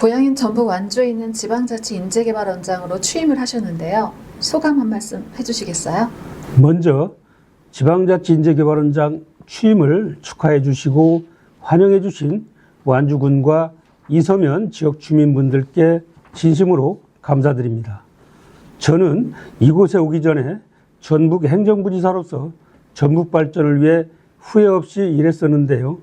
고향인 전북 완주에 있는 지방자치 인재개발원장으로 취임을 하셨는데요. 소감 한 말씀 해주시겠어요? 먼저 지방자치 인재개발원장 취임을 축하해 주시고 환영해 주신 완주군과 이서면 지역 주민분들께 진심으로 감사드립니다. 저는 이곳에 오기 전에 전북 행정부지사로서 전북 발전을 위해 후회 없이 일했었는데요.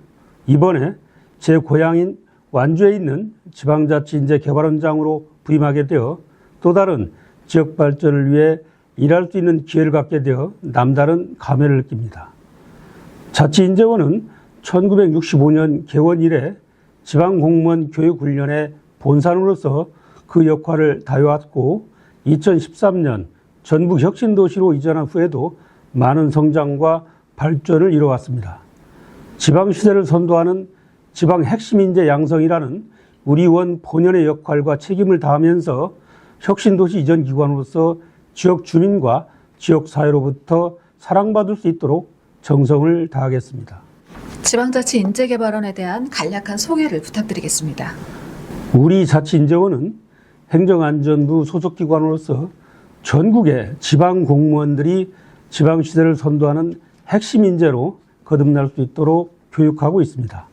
이번에 제 고향인 완주에 있는 지방자치인재개발원장으로 부임하게 되어 또 다른 지역 발전을 위해 일할 수 있는 기회를 갖게 되어 남다른 감회를 느낍니다. 자치인재원은 1965년 개원 이래 지방공무원 교육훈련의 본산으로서 그 역할을 다해왔고 2013년 전북 혁신도시로 이전한 후에도 많은 성장과 발전을 이뤄왔습니다. 지방시대를 선도하는 지방 핵심 인재 양성이라는 우리 원 본연의 역할과 책임을 다하면서 혁신도시 이전 기관으로서 지역 주민과 지역 사회로부터 사랑받을 수 있도록 정성을 다하겠습니다. 지방자치 인재개발원에 대한 간략한 소개를 부탁드리겠습니다. 우리 자치인재원은 행정안전부 소속기관으로서 전국의 지방 공무원들이 지방시대를 선도하는 핵심 인재로 거듭날 수 있도록 교육하고 있습니다.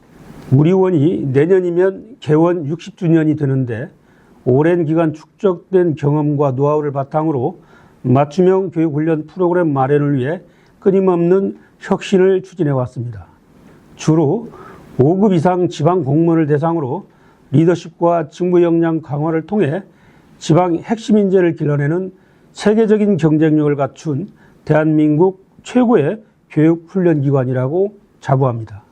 우리 원이 내년이면 개원 60주년이 되는데 오랜 기간 축적된 경험과 노하우를 바탕으로 맞춤형 교육훈련 프로그램 마련을 위해 끊임없는 혁신을 추진해 왔습니다. 주로 5급 이상 지방 공무원을 대상으로 리더십과 직무 역량 강화를 통해 지방 핵심 인재를 길러내는 세계적인 경쟁력을 갖춘 대한민국 최고의 교육 훈련 기관이라고 자부합니다.